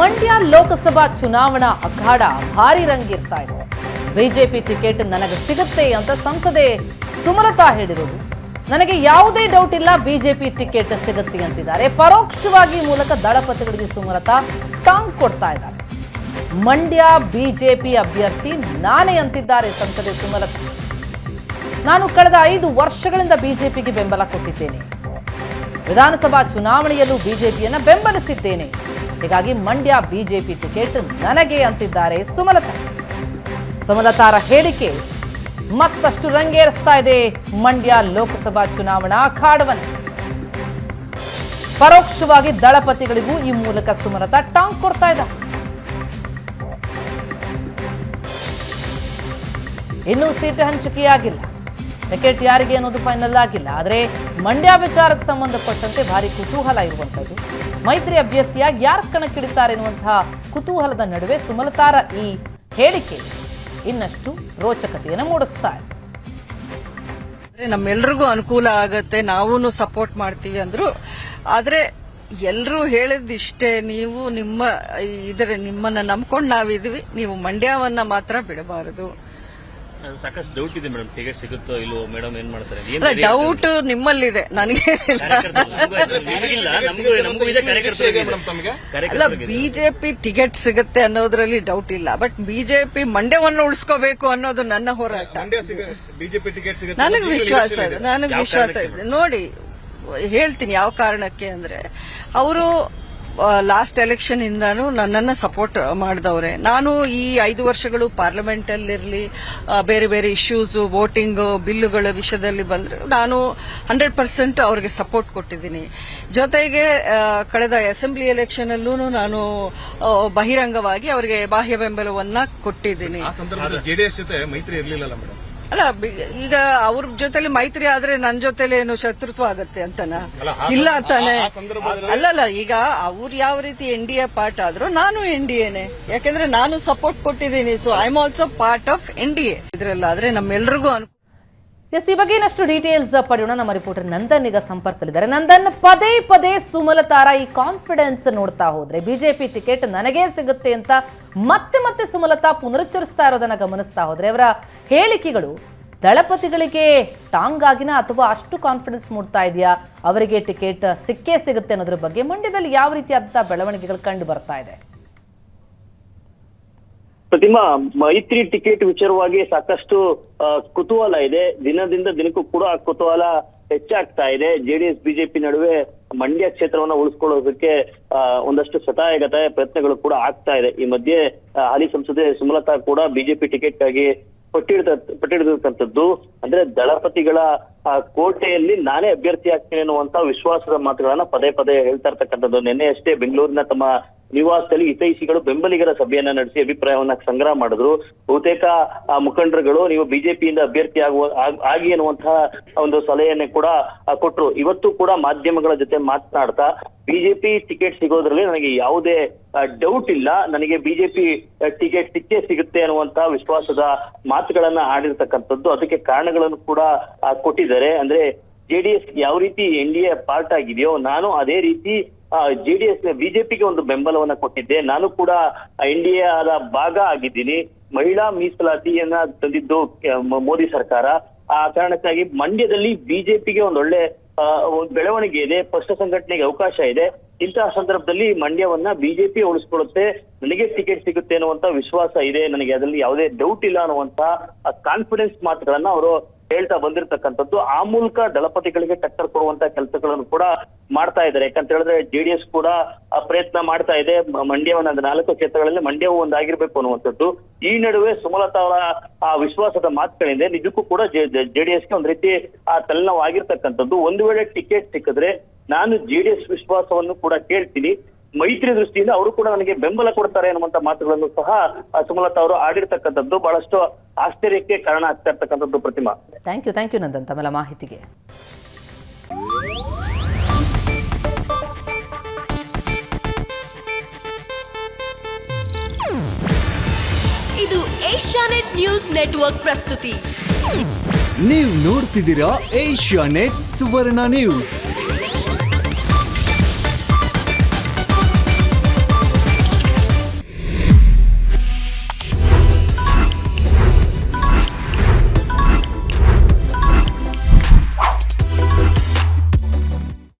ಮಂಡ್ಯ ಲೋಕಸಭಾ ಚುನಾವಣಾ ಅಖಾಡ ಭಾರಿ ರಂಗಿರ್ತಾ ಇದೆ. ಬಿಜೆಪಿ ಟಿಕೆಟ್ ನನಗೆ ಸಿಗುತ್ತೆ ಅಂತ ಸಂಸದೆ ಸುಮಲತಾ ಹೇಳಿರೋದು ನನಗೆ ಯಾವುದೇ ಡೌಟ್ ಇಲ್ಲ ಬಿಜೆಪಿ ಟಿಕೆಟ್ ಸಿಗುತ್ತೆ ಅಂತಿದ್ದಾರೆ. ಪರೋಕ್ಷವಾಗಿ ಮೂಲಕ ದಳಪತಿಗಳಿಗೆ ಸುಮಲತಾ ಟಾಂಗ್ ಕೊಡ್ತಾ ಇದ್ದಾರೆ. ಮಂಡ್ಯ ಬಿಜೆಪಿ ಅಭ್ಯರ್ಥಿ ನಾನೇ ಅಂತಿದ್ದಾರೆ ಸಂಸದೆ ಸುಮಲತಾ. ನಾನು ಕಳೆದ ಐದು ವರ್ಷಗಳಿಂದ ಬಿಜೆಪಿಗೆ ಬೆಂಬಲ ಕೊಟ್ಟಿದ್ದೇನೆ. ವಿಧಾನಸಭಾ ಚುನಾವಣೆಯಲ್ಲೂ ಬಿಜೆಪಿಯನ್ನು ಬೆಂಬಲಿಸಿದ್ದೇನೆ. ಹೀಗಾಗಿ ಮಂಡ್ಯ ಬಿಜೆಪಿ ಟಿಕೆಟ್ ನನಗೆ ಅಂತಿದ್ದಾರೆ ಸುಮಲತಾ. ಸುಮಲತಾರ ಹೇಳಿಕೆ ಮತ್ತಷ್ಟು ರಂಗೇರಿಸ್ತಾ ಇದೆ ಮಂಡ್ಯ ಲೋಕಸಭಾ ಚುನಾವಣಾ ಅಖಾಡವನ್ನು ಪರೋಕ್ಷವಾಗಿ ದಳಪತಿಗಳಿಗೂ ಈ ಮೂಲಕ ಸುಮಲತಾ ಟಾಂಗ್ ಕೊಡ್ತಾ ಇದ್ದಾರೆ. ಇನ್ನೂ ಸೀಟು ಹಂಚಿಕೆಯಾಗಿಲ್ಲ. ಟಿಕೆಟ್ ಯಾರಿಗೆ ಅನ್ನೋದು ಫೈನಲ್ ಆಗಿಲ್ಲ. ಆದರೆ ಮಂಡ್ಯ ವಿಚಾರಕ್ಕೆ ಸಂಬಂಧಪಟ್ಟಂತೆ ಭಾರಿ ಕುತೂಹಲ ಇರುವಂಥದ್ದು. ಮೈತ್ರಿ ಅಭ್ಯರ್ಥಿಯಾಗಿ ಯಾರು ಕಣಕ್ಕಿಡುತ್ತಾರೆ ಎನ್ನುವಂತಹ ಕುತೂಹಲದ ನಡುವೆ ಸುಮಲತಾರ ಈ ಹೇಳಿಕೆ ಇನ್ನಷ್ಟು ರೋಚಕತೆಯನ್ನು ಮೂಡಿಸ್ತಾ ಇದೆ. ನಮ್ಮೆಲ್ರಿಗೂ ಅನುಕೂಲ ಆಗತ್ತೆ ನಾವೂ ಸಪೋರ್ಟ್ ಮಾಡ್ತೀವಿ ಅಂದ್ರು. ಆದ್ರೆ ಎಲ್ಲರೂ ಹೇಳಿದಿಷ್ಟೇ ನೀವು ನಿಮ್ಮ ಇದರ ನಿಮ್ಮನ್ನ ನಂಬ್ಕೊಂಡು ನಾವಿದ್ವಿ, ನೀವು ಮಂಡ್ಯವನ್ನ ಮಾತ್ರ ಬಿಡಬಾರದು. ಸಾಕಷ್ಟು ಡೌಟ್ ಇದೆ ಮೇಡಮ್ ಟಿಕೆಟ್ ಸಿಗುತ್ತೋ ಇಲ್ವೋ ಮೇಡಮ್ ಏನ್ ಮಾಡ್ತಾರೆ? ಏನ್ ಅಲ್ಲ ಡೌಟ್ ನಿಮ್ಮಲ್ಲಿದೆ. ನನಗೆ ಕಾರ್ಯಕರ್ತರು ನಮಗೂ- ನಿಮಗಿಲ್ಲ ನಮಗೂ ನಮಗೂ ಇದೆ ಕಾರ್ಯಕರ್ತರಿಗೆ ಅಲ್ಲ ಕಾರ್ಯಕರ್ತರಿಗೆ ಬಿಜೆಪಿ ಟಿಕೆಟ್ ಸಿಗುತ್ತೆ ಅನ್ನೋದ್ರಲ್ಲಿ ಡೌಟ್ ಇಲ್ಲ. ಬಟ್ ಬಿಜೆಪಿ ಮಂಡ್ಯವನ್ನು ಉಳಿಸ್ಕೋಬೇಕು ಅನ್ನೋದು ನನ್ನ ಹೋರಾಟ. ಬಿಜೆಪಿ ಟಿಕೆಟ್ ಸಿಗುತ್ತೆ. ನನಗೆ ವಿಶ್ವಾಸ ಇದೆ. ನನಗೆ ವಿಶ್ವಾಸ ಇದೆ. ನೋಡಿ ಹೇಳ್ತೀನಿ ಯಾವ ಕಾರಣಕ್ಕೆ ಅಂದ್ರೆ ಅವರು ಲಾಸ್ಟ್ ಎಲೆಕ್ಷನ್ ಇಂದಾನು ನನ್ನನ್ನು ಸಪೋರ್ಟ್ ಮಾಡಿದವ್ರೆ. ನಾನು ಈ ಐದು ವರ್ಷಗಳು ಪಾರ್ಲಿಮೆಂಟ್ ಅಲ್ಲಿರಲಿ ಬೇರೆ ಬೇರೆ ಇಶ್ಯೂಸ್ ವೋಟಿಂಗ್ ಬಿಲ್ಲುಗಳ ವಿಷಯದಲ್ಲಿ ಬಂದ್ರೆ ನಾನು ಹಂಡ್ರೆಡ್ ಪರ್ಸೆಂಟ್ ಅವ್ರಿಗೆ ಸಪೋರ್ಟ್ ಕೊಟ್ಟಿದ್ದೀನಿ. ಜೊತೆಗೆ ಕಳೆದ ಅಸೆಂಬ್ಲಿ ಎಲೆಕ್ಷನ್ ಅಲ್ಲೂ ನಾನು ಬಹಿರಂಗವಾಗಿ ಅವರಿಗೆ ಬಾಹ್ಯ ಬೆಂಬಲವನ್ನ ಕೊಟ್ಟಿದ್ದೀನಿ. ಜೊತೆ ಮೈತ್ರಿ ಇರಲಿಲ್ಲ ಮೇಡಮ್ ಅಲ್ಲ ಈಗ ಅವ್ರ ಜೊತೆಲಿ ಮೈತ್ರಿ ಆದ್ರೆ ನನ್ ಜೊತೆಲಿ ಏನು ಶತ್ರುತ್ವ ಆಗತ್ತೆ ಅಂತನ? ಇಲ್ಲ ತಾನೆ. ಅಲ್ಲಲ್ಲ ಈಗ ಅವ್ರು ಯಾವ ರೀತಿ ಎನ್ ಡಿ ಎ ಪಾರ್ಟ್ ಆದ್ರೂ ನಾನು ಎನ್ ಡಿ ಎನೆ ಯಾಕಂದ್ರೆ ನಾನು ಸಪೋರ್ಟ್ ಕೊಟ್ಟಿದ್ದೀನಿ so I am also part of N D A. ಇದ್ರಲ್ಲಾದ್ರೆ ನಮ್ಮೆಲ್ರಿಗೂ ಅನುಕೂಲ ಎಸ್ ಈ ಬಗ್ಗೆ ಇನ್ನಷ್ಟು ಡೀಟೇಲ್ಸ್ ಪಡೆಯೋಣ. ನಮ್ಮ ರಿಪೋರ್ಟರ್ ನಂದನ್ ಈಗ ಸಂಪರ್ಕದಲ್ಲಿದ್ದಾರೆ. ನಂದನ್ ಪದೇ ಪದೇ ಸುಮಲತಾರ ಈ ಕಾನ್ಫಿಡೆನ್ಸ್ ನೋಡ್ತಾ ಹೋದ್ರೆ ಬಿಜೆಪಿ ಟಿಕೆಟ್ ನನಗೇ ಸಿಗುತ್ತೆ ಅಂತ ಮತ್ತೆ ಮತ್ತೆ ಸುಮಲತಾ ಪುನರುಚ್ಚರಿಸ್ತಾ ಇರೋದನ್ನ ಗಮನಿಸ್ತಾ ಹೋದ್ರೆ ಅವರ ಹೇಳಿಕೆಗಳು ದಳಪತಿಗಳಿಗೆ ಟಾಂಗ್ ಆಗಿನ ಅಥವಾ ಅಷ್ಟು ಕಾನ್ಫಿಡೆನ್ಸ್ ಮೂಡ್ತಾ ಇದೆಯಾ? ಅವರಿಗೆ ಟಿಕೆಟ್ ಸಿಕ್ಕೇ ಸಿಗುತ್ತೆ ಅನ್ನೋದ್ರ ಬಗ್ಗೆ ಮಂಡ್ಯದಲ್ಲಿ ಯಾವ ರೀತಿಯಾದಂತಹ ಬೆಳವಣಿಗೆಗಳು ಕಂಡು ಬರ್ತಾ ಇದೆ? ಪ್ರತಿಮಾ, ಮೈತ್ರಿ ಟಿಕೆಟ್ ವಿಚಾರವಾಗಿ ಸಾಕಷ್ಟು ಕುತೂಹಲ ಇದೆ. ದಿನದಿಂದ ದಿನಕ್ಕೂ ಕೂಡ ಆ ಕುತೂಹಲ ಹೆಚ್ಚಾಗ್ತಾ ಇದೆ. ಜೆಡಿಎಸ್, ಬಿಜೆಪಿ ನಡುವೆ ಮಂಡ್ಯ ಕ್ಷೇತ್ರವನ್ನ ಉಳಿಸ್ಕೊಳ್ಳೋದಕ್ಕೆ ಒಂದಷ್ಟು ಶತಾಯಗತಾಯ ಪ್ರಯತ್ನಗಳು ಕೂಡ ಆಗ್ತಾ ಇದೆ. ಈ ಮಧ್ಯೆ ಹಾಲಿ ಸಂಸದೆ ಸುಮಲತಾ ಕೂಡ ಬಿಜೆಪಿ ಟಿಕೆಟ್ ಆಗಿ ಪಟ್ಟಿಡ್ತ ಪಟ್ಟಿಡಿರ್ತಕ್ಕಂಥದ್ದು ಅಂದ್ರೆ ದಳಪತಿಗಳ ಕೋಟೆಯಲ್ಲಿ ನಾನೇ ಅಭ್ಯರ್ಥಿ ಆಗ್ತೀನಿ ಅನ್ನುವಂತ ವಿಶ್ವಾಸದ ಮಾತುಗಳನ್ನ ಪದೇ ಪದೇ ಹೇಳ್ತಾ ಇರ್ತಕ್ಕಂಥದ್ದು. ನಿನ್ನೆ ಅಷ್ಟೇ ಬೆಂಗಳೂರಿನ ತಮ್ಮ ನಿವಾಸದಲ್ಲಿ ಹಿತೈಷಿಗಳು ಬೆಂಬಲಿಗರ ಸಭೆಯನ್ನ ನಡೆಸಿ ಅಭಿಪ್ರಾಯವನ್ನ ಸಂಗ್ರಹ ಮಾಡಿದ್ರು. ಬಹುತೇಕ ಮುಖಂಡರುಗಳು ನೀವು ಬಿಜೆಪಿಯಿಂದ ಅಭ್ಯರ್ಥಿ ಆಗುವ, ಆಗ್- ಅನ್ನುವಂತಹ ಒಂದು ಸಲಹೆಯನ್ನೇ ಕೂಡ ಕೊಟ್ಟರು ಇವತ್ತು ಕೂಡ ಮಾಧ್ಯಮಗಳ ಜೊತೆ ಮಾತನಾಡ್ತಾ, ಬಿಜೆಪಿ ಟಿಕೆಟ್ ಸಿಗೋದ್ರಲ್ಲಿ ನನಗೆ ಯಾವುದೇ ಡೌಟ್ ಇಲ್ಲ. ನನಗೆ ಬಿಜೆಪಿ ಟಿಕೆಟ್ ಸಿಕ್ಕೇ ಸಿಗುತ್ತೆ ಅನ್ನುವಂತಹ ವಿಶ್ವಾಸದ ಮಾತುಗಳನ್ನ ಆಡಿರ್ತಕ್ಕಂಥದ್ದು. ಅದಕ್ಕೆ ಕಾರಣಗಳನ್ನು ಕೂಡ ಕೊಟ್ಟಿದ್ದಾರೆ. ಅಂದ್ರೆ ಜೆಡಿಎಸ್ ಯಾವ ರೀತಿ ಎನ್ ಡಿ ಎ ಪಾರ್ಟ್ ಆಗಿದೆಯೋ, ನಾನು ಅದೇ ರೀತಿ ಜೆಡಿಎಸ್ ಬಿಜೆಪಿಗೆ ಒಂದು ಬೆಂಬಲವನ್ನ ಕೊಟ್ಟಿದ್ದೆ. ನಾನು ಕೂಡ ಎನ್ ಡಿ ಎ ಆದ ಭಾಗ ಆಗಿದ್ದೀನಿ. ಮಹಿಳಾ ಮೀಸಲಾತಿಯನ್ನ ತಂದಿದ್ದು ಮೋದಿ ಸರ್ಕಾರ. ಆ ಕಾರಣಕ್ಕಾಗಿ ಮಂಡ್ಯದಲ್ಲಿ ಬಿಜೆಪಿಗೆ ಒಂದೊಳ್ಳೆ ಬೆಳವಣಿಗೆ ಇದೆ. ಪಕ್ಷ ಸಂಘಟನೆಗೆ ಅವಕಾಶ ಇದೆ. ಇಂತಹ ಸಂದರ್ಭದಲ್ಲಿ ಮಂಡ್ಯವನ್ನ ಬಿಜೆಪಿ ಉಳಿಸ್ಕೊಳ್ಳುತ್ತೆ. ನನಗೆ ಟಿಕೆಟ್ ಸಿಗುತ್ತೆ ಅನ್ನುವಂತ ವಿಶ್ವಾಸ ಇದೆ. ನನಗೆ ಅದರಲ್ಲಿ ಯಾವುದೇ ಡೌಟ್ ಇಲ್ಲ ಅನ್ನುವಂತ ಕಾನ್ಫಿಡೆನ್ಸ್ ಮಾತುಗಳನ್ನ ಅವರು ಹೇಳ್ತಾ ಬಂದಿರತಕ್ಕಂಥದ್ದು, ಆ ಮೂಲಕ ದಳಪತಿಗಳಿಗೆ ಟಕ್ಕರ್ ಕೊಡುವಂತ ಕೆಲಸಗಳನ್ನು ಕೂಡ ಮಾಡ್ತಾ ಇದ್ದಾರೆ. ಯಾಕಂತ ಹೇಳಿದ್ರೆ ಜೆಡಿಎಸ್ ಕೂಡ ಪ್ರಯತ್ನ ಮಾಡ್ತಾ ಇದೆ. ಮಂಡ್ಯವನ್ನು ನಾಲ್ಕು ಕ್ಷೇತ್ರಗಳಲ್ಲಿ ಮಂಡ್ಯವು ಒಂದಾಗಿರ್ಬೇಕು ಅನ್ನುವಂಥದ್ದು. ಈ ನಡುವೆ ಸುಮಲತಾ ಅವರ, ಆ, ವಿಶ್ವಾಸದ ಮಾತುಗಳಿಂದ ನಿಜಕ್ಕೂ ಕೂಡ ಜೆಡಿಎಸ್ಗೆ ಒಂದ್ ರೀತಿ, ಆ ತಲೆನೋವು ಆಗಿರ್ತಕ್ಕಂಥದ್ದು ಒಂದು ವೇಳೆ ಟಿಕೆಟ್ ಸಿಕ್ಕಿದ್ರೆ ನಾನು ಜೆಡಿಎಸ್ ವಿಶ್ವಾಸವನ್ನು ಕೂಡ ಕೇಳ್ತೀನಿ. ಮೈತ್ರಿ ದೃಷ್ಟಿಯಿಂದ ಅವರು ಕೂಡ ನನಗೆ ಬೆಂಬಲ ಕೊಡ್ತಾರೆ ಅನ್ನುವಂತ ಮಾತುಗಳನ್ನು ಸಹ ಸುಮಲತಾ ಅವರು ಆಡಿರ್ತಕ್ಕಂಥದ್ದು ಬಹಳಷ್ಟು ಆಶ್ಚರ್ಯಕ್ಕೆ ಕಾರಣ ಆಗ್ತಾ ಇರ್ತಕ್ಕಂಥದ್ದು Pratima. Thank you thank you Nandan ತಮ್ಮೆಲ್ಲ ಮಾಹಿತಿಗೆ. ಇದು ಏಷ್ಯಾನೆಟ್ ನ್ಯೂಸ್ ನೆಟ್ವರ್ಕ್ ಪ್ರಸ್ತುತಿ. ನೀವು ನೋಡ್ತಿದ್ದೀರಾ ಏಷ್ಯಾ ನೆಟ್ ಸುವರ್ಣ ನ್ಯೂಸ್.